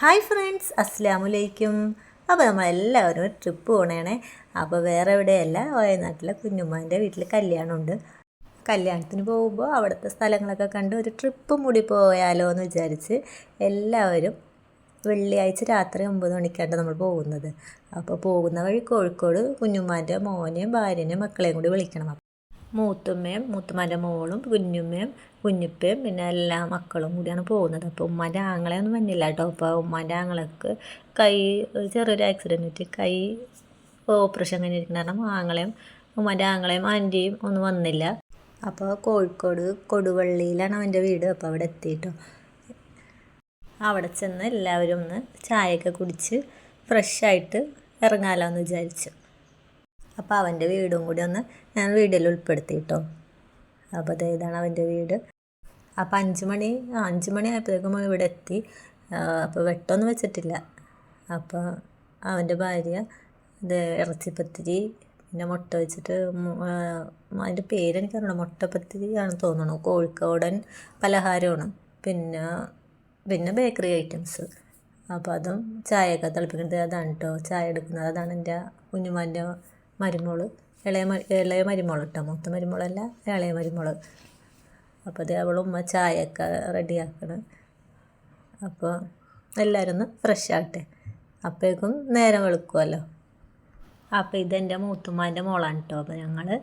Hi friends അസ്സാമലൈക്കും അപ്പോൾ നമ്മളെല്ലാവരും ഒരു ട്രിപ്പ് പോകണേണേ അപ്പോൾ വേറെ എവിടെയല്ല വയനാട്ടിലെ കുഞ്ഞുമ്മാന്റെ വീട്ടിൽ കല്യാണമുണ്ട്. കല്യാണത്തിന് പോകുമ്പോൾ അവിടുത്തെ സ്ഥലങ്ങളൊക്കെ കണ്ട് ഒരു ട്രിപ്പ് മുടി പോയാലോ എന്ന് വിചാരിച്ച് എല്ലാവരും വെള്ളിയാഴ്ച രാത്രി ഒമ്പത് മണിക്കാണ് നമ്മൾ പോകുന്നത്. അപ്പോൾ പോകുന്ന വഴി കോഴിക്കോട് കുഞ്ഞുമ്മാന്റെ മോനെയും ഭാര്യനെയും മക്കളെയും കൂടി വിളിക്കണം. മൂത്തുമ്മയും മൂത്തുമ്മന്റെ മോളും കുഞ്ഞുമ്മയും കുഞ്ഞുപ്പയും പിന്നെ എല്ലാ മക്കളും കൂടിയാണ് പോകുന്നത്. അപ്പോൾ ഉമ്മാന്റെ ആങ്ങളെയൊന്നും വന്നില്ല കേട്ടോ. അപ്പോൾ ഉമ്മാന്റെ ആങ്ങളക്ക് കൈ ഒരു ചെറിയൊരു ആക്സിഡന്റ് പറ്റി കൈ ഓപ്പറേഷൻ കഴിഞ്ഞിരിക്കുന്ന കാരണം ആങ്ങളെയും ഉമ്മാന്റെ ആങ്ങളെയും ആന്റിയും ഒന്നും വന്നില്ല. അപ്പോൾ കോഴിക്കോട് കൊടുവള്ളിയിലാണ് അവന്റെ വീട്. അപ്പോൾ അവിടെ എത്തിയിട്ടോ അവിടെ ചെന്ന് എല്ലാവരും ഒന്ന് ചായയൊക്കെ കുടിച്ച് ഫ്രഷായിട്ട് ഇറങ്ങാലോ എന്ന് വിചാരിച്ചു. അപ്പോൾ അവന്റെ വീടും കൂടി ഒന്ന് ഞാൻ വീഡിയോയിൽ ഉൾപ്പെടുത്തി കേട്ടോ അപ്പോൾ അത് ഇതാണ് അവന്റെ വീട്. അപ്പോൾ അഞ്ച് മണി ആ, അഞ്ച് മണി ആയപ്പോഴേക്കും ഇവിടെ എത്തി. അപ്പോൾ വെട്ടമൊന്നും വെച്ചിട്ടില്ല. അപ്പോൾ അവന്റെ ഭാര്യ ഇത് ഇറച്ചിപ്പത്തിരി പിന്നെ മുട്ട വെച്ചിട്ട് അതിന്റെ പേരെനിക്കറിയണം മുട്ടപ്പത്തിരി ആണെന്ന് തോന്നുന്നു കോഴിക്കോടൻ പലഹാരമാണ്. പിന്നെ പിന്നെ ബേക്കറി ഐറ്റംസ്. അപ്പോൾ അതും ചായയൊക്കെ തിളപ്പിക്കുന്നത് അതാണ് കേട്ടോ ചായ എടുക്കുന്നത് അതാണ് എന്റെ കുഞ്ഞുമാന്റെ മരുമോൾ. ഇളയ മ- ഇളയ മരുമോൾ കേട്ടോ മൂത്ത മരുമോളല്ല ഇളയ മരുമോൾ. അപ്പോൾ അത് ഉമ്മ ചായയൊക്കെ റെഡിയാക്കണം. അപ്പോൾ എല്ലാവരും ഒന്ന് ഫ്രഷ് ആകട്ടെ. അപ്പോഴേക്കും നേരം വെളുക്കുമല്ലോ അപ്പോൾ ഇതെന്റെ മൂത്തുമ്മാന്റെ മോളാണ് കേട്ടോ അപ്പോൾ ഞങ്ങൾ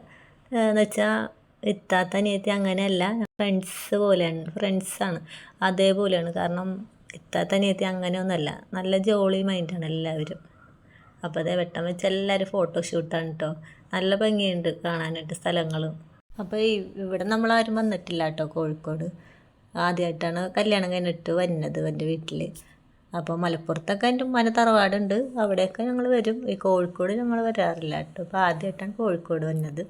എന്ന് വെച്ചാൽ ഇത്താത്ത അനിയത്തി അങ്ങനെയല്ല. ഫ്രണ്ട്സ് പോലെയാണ്. ഫ്രണ്ട്സാണ് അതേപോലെയാണ്. കാരണം ഇത്താത്ത അനിയത്തി അങ്ങനെയൊന്നുമല്ല. നല്ല ജോളി മൈൻഡാണ് എല്ലാവരും. അപ്പോൾ അതേ വെട്ടം വെച്ച് എല്ലാവരും ഫോട്ടോഷൂട്ടാണ് കേട്ടോ നല്ല ഭംഗിയുണ്ട് കാണാനായിട്ട് സ്ഥലങ്ങളും. അപ്പോൾ ഇവിടെ നമ്മളാരും വന്നിട്ടില്ല കേട്ടോ കോഴിക്കോട്. ആദ്യമായിട്ടാണ് കല്യാണം കഴിഞ്ഞിട്ട് വരുന്നത് എന്റെ വീട്ടിൽ അപ്പോൾ മലപ്പുറത്തൊക്കെ എന്റെ ഉമ്മാന്റെ തറവാടുണ്ട്. അവിടെയൊക്കെ ഞങ്ങൾ വരും. ഈ കോഴിക്കോട് ഞങ്ങൾ വരാറില്ല കേട്ടോ അപ്പോൾ ആദ്യമായിട്ടാണ് കോഴിക്കോട് വന്നത്.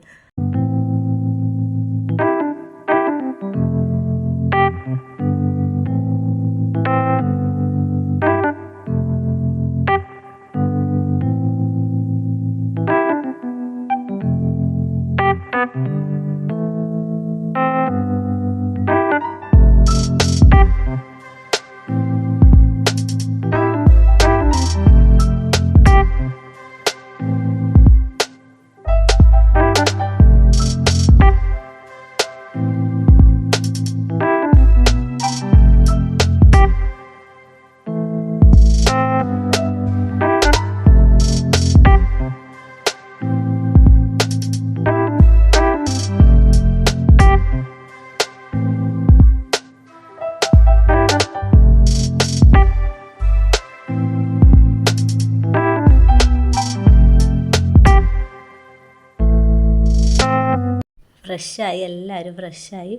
ഫ്രഷായി എല്ലാവരും ഫ്രഷായി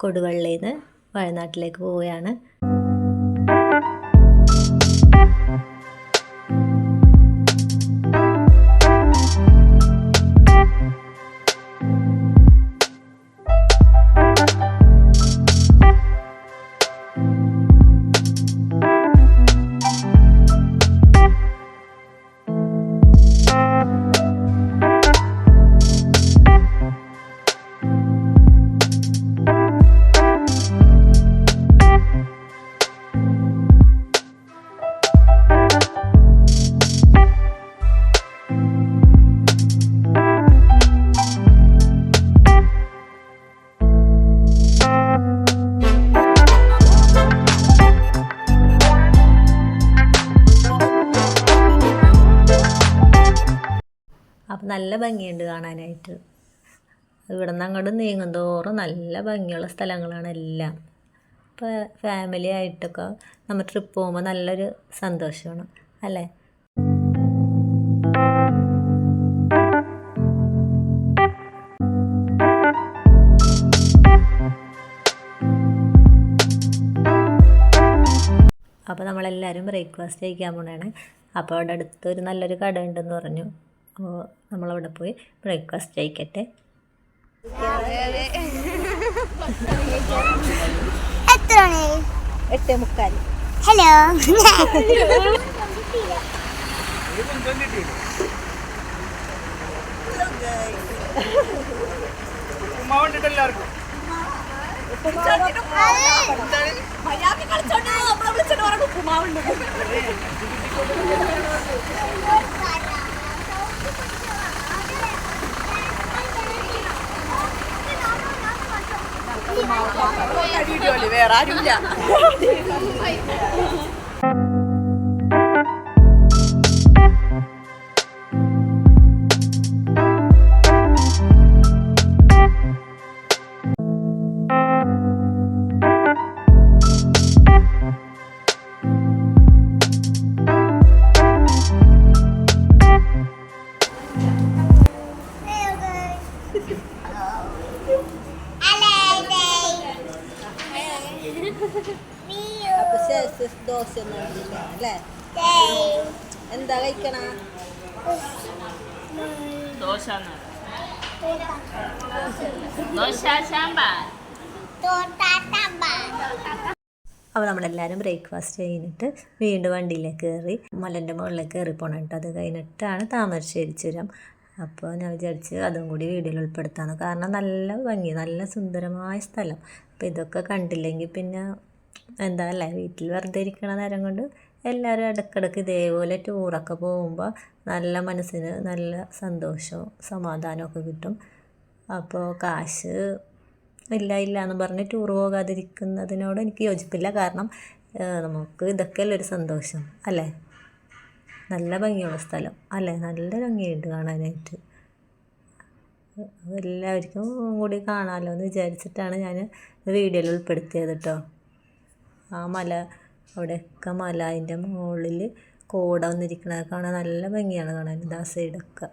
കൊടുവള്ളിയിൽ നിന്ന് വയനാട്ടിലേക്ക് പോവുകയാണ്. അപ്പം നല്ല ഭംഗിയുണ്ട് കാണാനായിട്ട്. ഇവിടെ നിന്ന് അങ്ങോട്ട് നീങ്ങും തോറും നല്ല ഭംഗിയുള്ള സ്ഥലങ്ങളാണ് എല്ലാം. ഇപ്പോൾ ഫാമിലി ആയിട്ടൊക്കെ നമ്മൾ ട്രിപ്പ് പോകുമ്പോൾ നല്ലൊരു സന്തോഷമാണ് അല്ലേ? അപ്പോൾ നമ്മളെല്ലാവരും ബ്രേക്ക്ഫാസ്റ്റ് കഴിക്കാൻ പോണതാണ് അപ്പോൾ അവിടെ അടുത്തൊരു നല്ലൊരു കട ഉണ്ടെന്ന് പറഞ്ഞു. അപ്പോൾ നമ്മളവിടെ പോയി ബ്രേക്ക്ഫാസ്റ്റ് കഴിക്കട്ടെ. എത്ര മണി? എട്ട് മുക്കാൽ ഹലോ. എല്ലാവർക്കും വേറെ ആരുമില്ല. അപ്പോൾ നമ്മളെല്ലാവരും ബ്രേക്ക്ഫാസ്റ്റ് കഴിഞ്ഞിട്ട് വീണ്ടും വണ്ടിയിലേക്ക് കയറി മലന്റെ മുകളിലേക്ക് കയറി പോകണം കേട്ടോ. അത് കഴിഞ്ഞിട്ടാണ് താമരശ്ശേരി ചുരം. അപ്പോൾ ഞാൻ വിചാരിച്ച് അതും കൂടി വീഡിയോയിൽ ഉൾപ്പെടുത്താമെന്ന് കാരണം നല്ല ഭംഗി നല്ല സുന്ദരമായ സ്ഥലം. അപ്പോൾ ഇതൊക്കെ കണ്ടില്ലെങ്കിൽ പിന്നെ എന്താ അല്ലേ വീട്ടിൽ വെറുതെ ഇരിക്കണ നേരം കൊണ്ട് എല്ലാവരും ഇടയ്ക്കിടയ്ക്ക് ഇതേപോലെ ടൂറൊക്കെ പോകുമ്പോൾ നല്ല മനസ്സിന് നല്ല സന്തോഷവും സമാധാനമൊക്കെ കിട്ടും. അപ്പോൾ കാശ് ഇല്ല ഇല്ല എന്ന് പറഞ്ഞ് ടൂർ പോകാതിരിക്കുന്നതിനോട് എനിക്ക് യോജിപ്പില്ല. കാരണം നമുക്ക് ഇതൊക്കെയല്ലേ ഒരു സന്തോഷം അല്ലേ? നല്ല ഭംഗിയുള്ള സ്ഥലം അല്ലേ? നല്ല ഭംഗിയുണ്ട് കാണാനായിട്ട്. എല്ലാവർക്കും കൂടി കാണാമല്ലോ എന്ന് വിചാരിച്ചിട്ടാണ് ഞാൻ വീഡിയോയിൽ ഉൾപ്പെടുത്തിയത് കേട്ടോ ആ മല അവിടെയൊക്കെ മല അതിന്റെ മുകളിൽ കോട വന്നിരിക്കണത് കാണാൻ നല്ല ഭംഗിയാണ് കാണാൻ ദാസയുടെ സൈഡൊക്കെ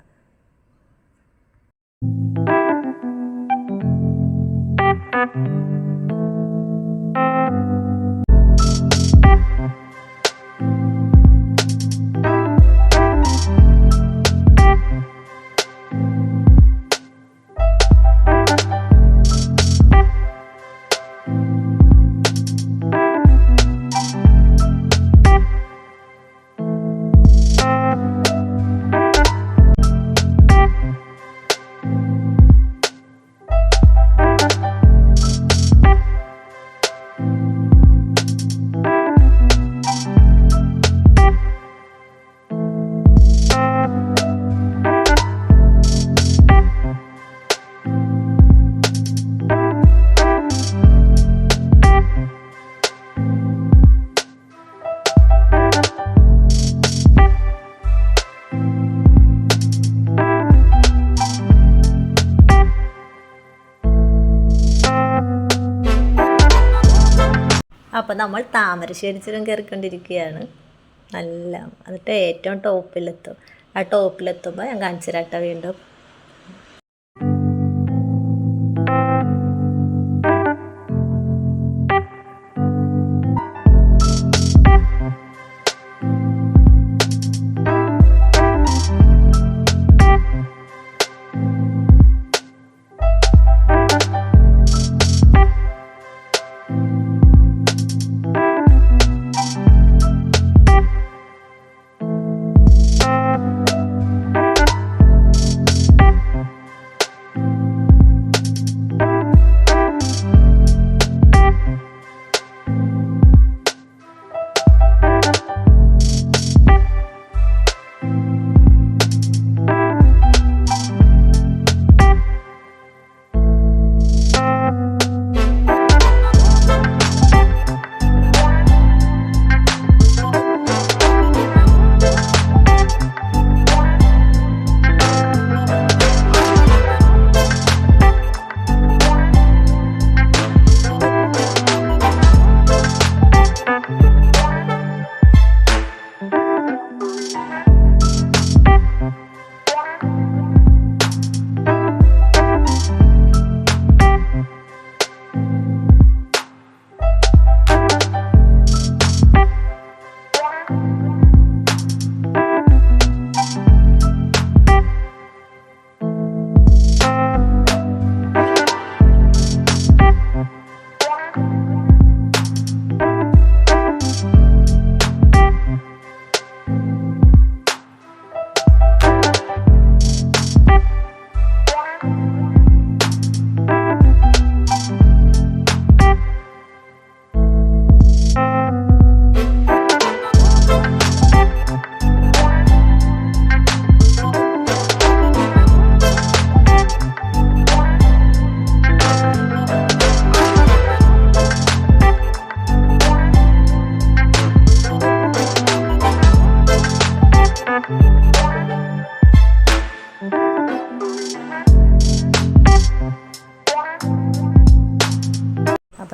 നമ്മൾ താമരശ്ശേരി ചുരം കയറിക്കൊണ്ടിരിക്കുകയാണ്. നല്ല എന്നിട്ട് ഏറ്റവും ടോപ്പിലെത്തും. ആ ടോപ്പിലെത്തുമ്പോൾ ഞാൻ കാണിച്ചു തരാട്ടോ വീണ്ടും.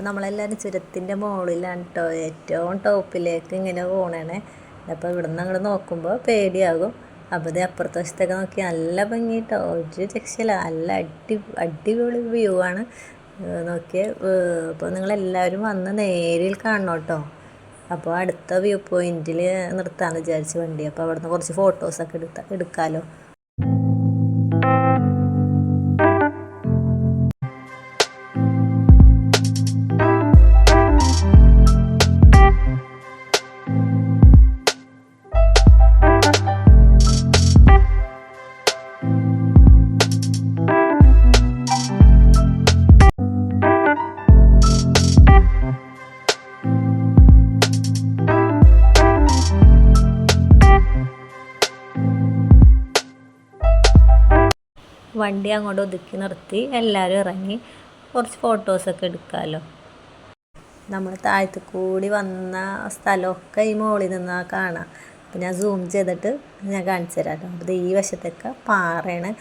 നമ്മളെല്ലാവരും ചുരത്തിന്റെ മുകളിലാണ് കേട്ടോ ഏറ്റവും ടോപ്പിലേക്ക് ഇങ്ങനെ പോകണേ അപ്പോൾ ഇവിടെ നിന്ന് അങ്ങോട്ട് നോക്കുമ്പോൾ പേടിയാകും. അപ്പോൾ ഇത് അപ്പുറത്തെ വശത്തൊക്കെ നോക്കി നല്ല ഭംഗി കേട്ടോ ഒരു രക്ഷയില്ല. നല്ല അടി അടിപൊളി വ്യൂ ആണ്. നോക്കിയ അപ്പോൾ നിങ്ങളെല്ലാവരും വന്ന് നേരിൽ കാണണം കേട്ടോ അപ്പോൾ അടുത്ത വ്യൂ പോയിന്റിൽ നിർത്താമെന്ന് വിചാരിച്ച് വണ്ടി. അപ്പോൾ അവിടുന്ന് കുറച്ച് ഫോട്ടോസൊക്കെ എടുത്ത എടുക്കാമല്ലോ വണ്ടി അങ്ങോട്ട് ഒതുക്കി നിർത്തി എല്ലാവരും ഇറങ്ങി കുറച്ച് ഫോട്ടോസൊക്കെ എടുക്കാമല്ലോ നമ്മൾ താഴത്ത് കൂടി വന്ന സ്ഥലമൊക്കെ ഈ മുകളിൽ നിന്നാ കാണാം. അപ്പം ഞാൻ സൂം ചെയ്തിട്ട് ഞാൻ കാണിച്ചു തരാം അപ്പോൾ ഈ വശത്തൊക്കെ പാറയാണ്.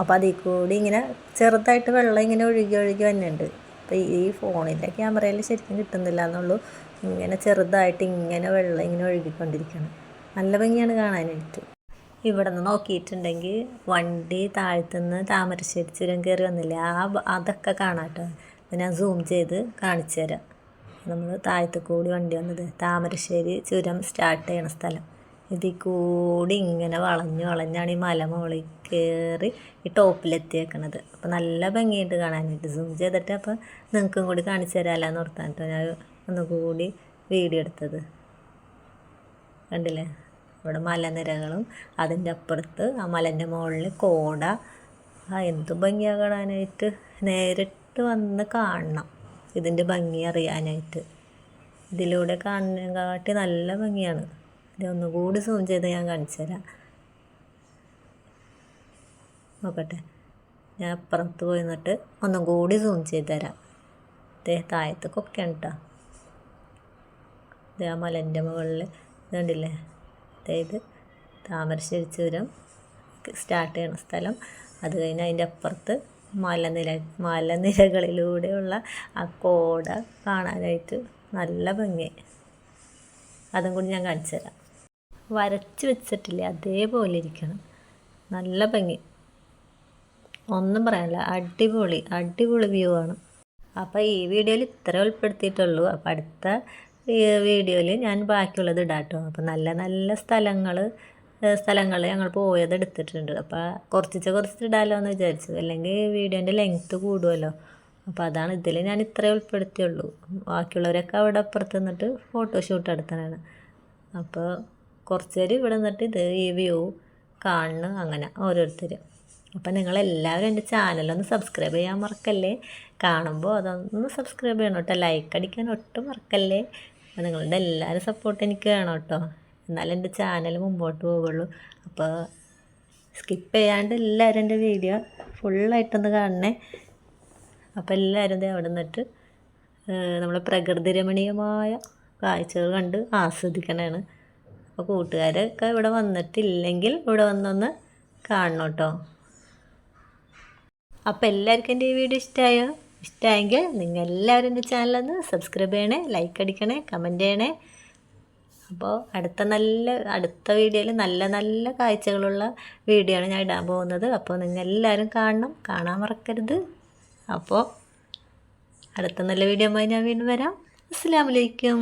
അപ്പോൾ അതിൽ കൂടി ഇങ്ങനെ ചെറുതായിട്ട് വെള്ളം ഇങ്ങനെ ഒഴുകി ഒഴുകി വന്നിട്ടുണ്ട്. അപ്പോൾ ഈ ഫോണിന്റെ ക്യാമറയിൽ ശരിക്കും കിട്ടുന്നില്ല എന്നുള്ളൂ. ഇങ്ങനെ ചെറുതായിട്ട് ഇങ്ങനെ വെള്ളം ഇങ്ങനെ ഒഴുകിക്കൊണ്ടിരിക്കണം നല്ല ഭംഗിയാണ് കാണാനായിട്ട്. ഇവിടെ നിന്ന് നോക്കിയിട്ടുണ്ടെങ്കിൽ വണ്ടി താഴ്ത്തുനിന്ന് താമരശ്ശേരി ചുരം കയറി വന്നില്ല? ആ അതൊക്കെ കാണാട്ടോ. അപ്പം ഞാൻ സൂം ചെയ്ത് കാണിച്ചു തരാം. നമ്മൾ താഴത്ത് കൂടി വണ്ടി വന്നത്. താമരശ്ശേരി ചുരം സ്റ്റാർട്ട് ചെയ്യണ സ്ഥലം. ഇതിൽ കൂടി ഇങ്ങനെ വളഞ്ഞു വളഞ്ഞാണ് ഈ മല കയറി ഈ ടോപ്പിലെത്തിയേക്കണത് അപ്പോൾ നല്ല ഭംഗിയായിട്ട് കാണാനായിട്ട്. സൂം ചെയ്തിട്ട് അപ്പോൾ നിങ്ങൾക്കും കൂടി കാണിച്ചു തരാമല്ലോ എന്ന് ഓർത്താൻ കേട്ടോ ഞാൻ ഒന്നുകൂടി വീഡിയോ എടുത്തത്. കണ്ടില്ലേ? ഇവിടെ മലനിരകളും അതിന്റെ അപ്പുറത്ത് ആ മലന്റെ മുകളിൽ കോട. എന്ത് ഭംഗിയാണ് കാണാനായിട്ട്. നേരിട്ട് വന്ന് കാണണം. ഇതിന്റെ ഭംഗി അറിയാനായിട്ട്. ഇതിലൂടെ കാണാൻ കാട്ടി നല്ല ഭംഗിയാണ്. ഇത് ഒന്നുകൂടി സൂം ചെയ്ത് ഞാൻ കാണിച്ചു തരാം. നോക്കട്ടെ. ഞാൻ അപ്പുറത്ത് പോയി നിന്നിട്ട് ഒന്നും കൂടി സൂം ചെയ്ത് തരാം. ദേ താഴത്തേക്കൊക്കെയാണ് കേട്ടോ ഇതേ ആ മലന്റെ മുകളിൽ ഇതുണ്ടല്ലേ? അതായത് താമരശ്ശേരി ചുരം സ്റ്റാർട്ട് ചെയ്യണ സ്ഥലം. അത് കഴിഞ്ഞ് അതിന്റെ അപ്പുറത്ത് മലനിര മലനിരകളിലൂടെയുള്ള ആ കോട കാണാനായിട്ട് നല്ല ഭംഗി. അതും കൂടി ഞാൻ കാണിച്ചു തരാം. വരച്ച് വെച്ചിട്ടില്ലേ? അതേപോലെ ഇരിക്കണം. നല്ല ഭംഗി. ഒന്നും പറയാനില്ല. അടിപൊളി അടിപൊളി വ്യൂ ആണ്. അപ്പോൾ ഈ വീഡിയോയിൽ ഇത്ര ഉൾപ്പെടുത്തിയിട്ടുള്ളൂ. അപ്പോൾ അടുത്ത വീഡിയോയിൽ ഞാൻ ബാക്കിയുള്ളത് ഇടാട്ടോ. അപ്പോൾ നല്ല നല്ല സ്ഥലങ്ങൾ സ്ഥലങ്ങൾ ഞങ്ങൾ പോയത് എടുത്തിട്ടുണ്ട്. അപ്പോൾ കുറച്ചിച്ച് കുറച്ചിട്ട് ഇടാമല്ലോ എന്ന് വിചാരിച്ചു അല്ലെങ്കിൽ വീഡിയോന്റെ ലെങ്ത്ത് കൂടുമല്ലോ അപ്പോൾ അതാണ് ഇതിൽ ഞാൻ ഇത്രേ ഉൾപ്പെടുത്തിയുള്ളൂ. ബാക്കിയുള്ളവരൊക്കെ അവിടെ അപ്പുറത്ത് നിന്നിട്ട് ഫോട്ടോഷൂട്ട് എടുത്തതാണ്. അപ്പോൾ കുറച്ച് പേര് ഇവിടെ നിന്നിട്ട് ഇത് ഈ വ്യൂ കാണണം അങ്ങനെ ഓരോരുത്തർ അപ്പം നിങ്ങളെല്ലാവരും എന്റെ ചാനലൊന്ന് സബ്സ്ക്രൈബ് ചെയ്യാൻ മറക്കല്ലേ? കാണുമ്പോൾ അതൊന്ന് സബ്സ്ക്രൈബ് ചെയ്യണം കേട്ടോ ലൈക്ക് അടിക്കാൻ ഒട്ടും മറക്കല്ലേ? അപ്പോൾ നിങ്ങളുടെ എല്ലാവരും സപ്പോർട്ട് എനിക്ക് വേണം കേട്ടോ. എന്നാലും എന്റെ ചാനൽ മുമ്പോട്ട് പോവുള്ളൂ അപ്പോൾ സ്കിപ്പ് ചെയ്യാണ്ട് എല്ലാവരും എന്റെ വീഡിയോ ഫുള്ളായിട്ടൊന്ന് കാണണേ. അപ്പോൾ എല്ലാവരും അവിടെ നിന്നിട്ട് നമ്മളെ പ്രകൃതി രമണീയമായ കാഴ്ചകൾ കണ്ട് ആസ്വദിക്കണതാണ് അപ്പോൾ കൂട്ടുകാരൊക്കെ ഇവിടെ വന്നിട്ടില്ലെങ്കിൽ ഇവിടെ വന്നൊന്ന് കാണണം കേട്ടോ. അപ്പോൾ എല്ലാവർക്കും എന്റെ ഈ വീഡിയോ ഇഷ്ടമായോ? ഇഷ്ടമായെങ്കിൽ നിങ്ങൾ എല്ലാവരും എന്റെ ചാനലൊന്ന് സബ്സ്ക്രൈബ് ചെയ്യണേ ലൈക്ക് അടിക്കണേ കമന്റ് ചെയ്യണേ. അപ്പോൾ അടുത്ത നല്ല അടുത്ത വീഡിയോയിൽ നല്ല നല്ല കാഴ്ചകളുള്ള വീഡിയോ ആണ് ഞാൻ ഇടാൻ പോകുന്നത്. അപ്പോൾ നിങ്ങൾ എല്ലാവരും കാണണം. കാണാൻ മറക്കരുത്. അപ്പോൾ അടുത്ത നല്ല വീഡിയോ ഞാൻ വീണ്ടും വരാം. അസ്സാം വലൈക്കും